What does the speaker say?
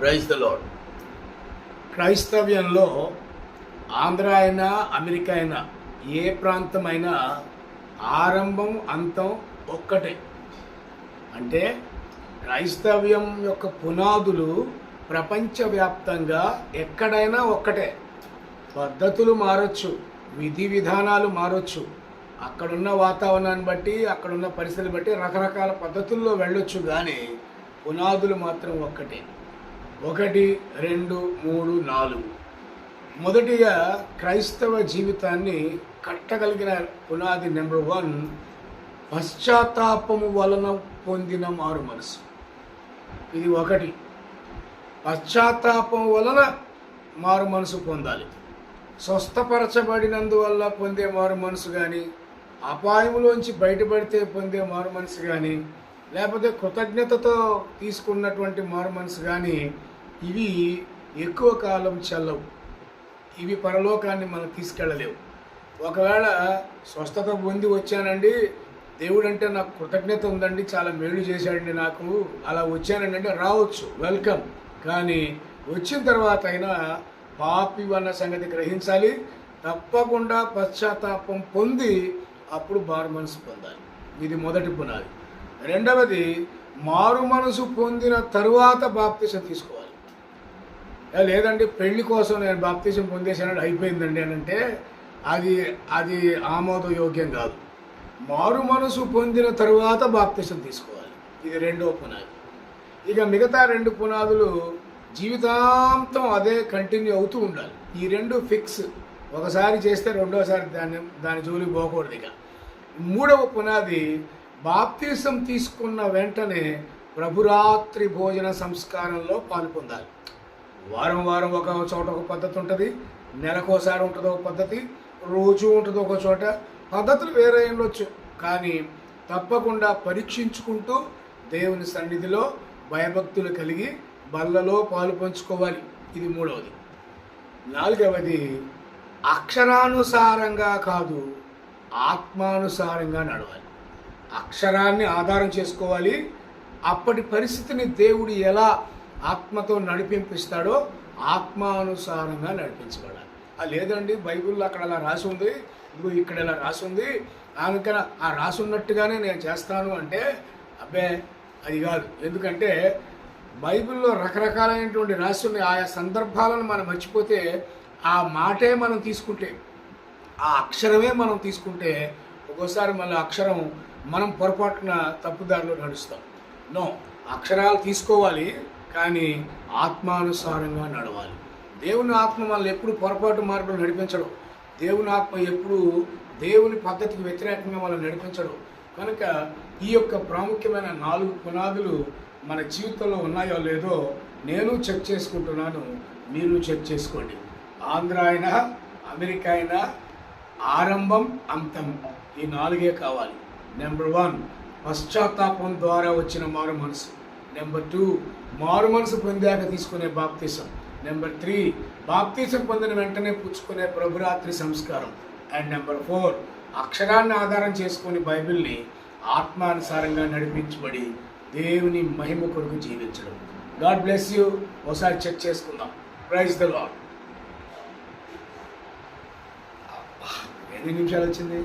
Praise the lord క్రైస్తవ్యంలో ఆంధ్ర అయినా America అయినా ఏ ప్రాంతమైనా ఆరంభం అంతం ఒక్కటే. అంటే క్రైస్తవ్యం యొక్క పునాదులు ప్రపంచవ్యాప్తంగా ఎక్కడైనా ఒక్కటే. పద్ధతులు మారొచ్చు విధి విధానాలు మారొచ్చు. అక్కడున్న వాతావరణాన్ని బట్టి అక్కడున్న పరిస్థితులు బట్టి రకరకాల పద్ధతుల్లో వెళ్ళొచ్చు కానీ పునాదులు మాత్రం ఒక్కటే. ఒకటి రెండు మూడు నాలుగు. మొదటిగా క్రైస్తవ జీవితాన్ని కట్టగలిగిన పునాది నెంబర్ వన్ పశ్చాత్తాపము వలన పొందిన మారు మనసు. ఇది ఒకటి. పశ్చాత్తాపం వలన మారు మనసు పొందాలి. స్వస్థపరచబడినందువల్ల పొందే మారు మనసు కానీ అపాయములోంచి బయటపడితే పొందే మారు మనసు కానీ లేకపోతే కృతజ్ఞతతో తీసుకున్నటువంటి మార్మన్స్ కానీ ఇవి ఎక్కువ కాలం చల్లవు. ఇవి పరలోకాన్ని మనం తీసుకెళ్ళలేవు. ఒకవేళ స్వస్థత పొంది వచ్చానండి దేవుడు అంటే నాకు కృతజ్ఞత ఉందండి చాలా మేలు చేశాడండి నాకు అలా వచ్చానండి అంటే రావచ్చు వెల్కమ్ కానీ వచ్చిన తర్వాత అయినా పాపి అన్న సంగతి గ్రహించాలి తప్పకుండా పశ్చాత్తాపం పొంది అప్పుడు బార్మన్స్ పొందాలి. ఇది మొదటి పునాది. రెండవది మారు మనసు పొందిన తరువాత బాప్తీసం తీసుకోవాలి. లేదండి పెళ్ళి కోసం నేను బాప్తీసం పొందేసానంటే అయిపోయిందండి అని అంటే అది అది ఆమోదయోగ్యం కాదు. మారు మనసు పొందిన తరువాత బాప్తీసం తీసుకోవాలి. ఇది రెండో పునాది. ఇక మిగతా రెండు పునాదులు జీవితాంతం అదే కంటిన్యూ అవుతూ ఉండాలి. ఈ రెండు ఫిక్స్. ఒకసారి చేస్తే రెండోసారి దాన్ని దాని జోలికి పోకూడదు ఇక. మూడవ పునాది బాప్తీసం తీసుకున్న వెంటనే ప్రభురాత్రి భోజన సంస్కారంలో పాల్పొందాలి. వారం వారం ఒక చోట ఒక పద్ధతి ఉంటుంది నెలకోసారి ఉంటుంది ఒక పద్ధతి రోజు ఉంటుంది ఒక చోట. పద్ధతులు వేరే ఉండొచ్చు కానీ తప్పకుండా పరీక్షించుకుంటూ దేవుని సన్నిధిలో భయభక్తులు కలిగి బల్లలో పాలు పంచుకోవాలి. ఇది మూడవది. నాలుగవది అక్షరానుసారంగా కాదు ఆత్మానుసారంగా నడవాలి. అక్షరాన్ని ఆధారం చేసుకోవాలి. అప్పటి పరిస్థితిని దేవుడు ఎలా ఆత్మతో నడిపింపిస్తాడో ఆత్మానుసారంగా నడిపించబడాలి. ఆ లేదండి బైబిల్లో అక్కడ అలా రాసి ఉంది ఇదిగో ఇక్కడ ఇలా రాసి ఉంది. అందుకని ఆ రాసి ఉన్నట్టుగానే నేను చేస్తాను అంటే అబ్బే అది కాదు. ఎందుకంటే బైబిల్లో రకరకాలైనటువంటి రాసి ఉన్నాయి. ఆయా సందర్భాలను మనం మర్చిపోతే ఆ మాటే మనం తీసుకుంటే ఆ అక్షరమే మనం తీసుకుంటే ఒక్కోసారి మళ్ళీ అక్షరం మనం పొరపాటున తప్పుదారిలో నడుస్తాం. నో అక్షరాలు తీసుకోవాలి కానీ ఆత్మానుసారంగా నడవాలి. దేవుని ఆత్మ మనల్ని ఎప్పుడు పొరపాటు మార్గం నడిపించడం. దేవుని ఆత్మ ఎప్పుడు దేవుని పద్ధతికి వ్యతిరేకంగా మనల్ని నడిపించడం. కనుక ఈ యొక్క ప్రాముఖ్యమైన నాలుగు పునాదులు మన జీవితంలో ఉన్నాయో లేదో నేను చెక్ చేసుకుంటున్నాను. మీరు చెక్ చేసుకోండి. ఆంధ్ర అయినా అమెరికా అయినా ఆరంభం అంతం ఈ నాలుగే కావాలి. నెంబర్ వన్ పశ్చాత్తాపం ద్వారా వచ్చిన మారు మనసు. నెంబర్ టూ మారు మనసు పొందాక తీసుకునే బాప్తీసం. నెంబర్ త్రీ బాప్తీసం పొందిన వెంటనే పుచ్చుకునే ప్రభురాత్రి సంస్కారం. అండ్ నెంబర్ ఫోర్ అక్షరాన్ని ఆధారం చేసుకుని బైబిల్ని ఆత్మానుసారంగా నడిపించబడి దేవుని మహిమ కొరకు జీవించడం. గాడ్ బ్లెస్ యూ ఒకసారి చెక్ చేసుకుందాం. ప్రైజ్ ద లాడ్ ఎన్ని నిమిషాలు వచ్చింది?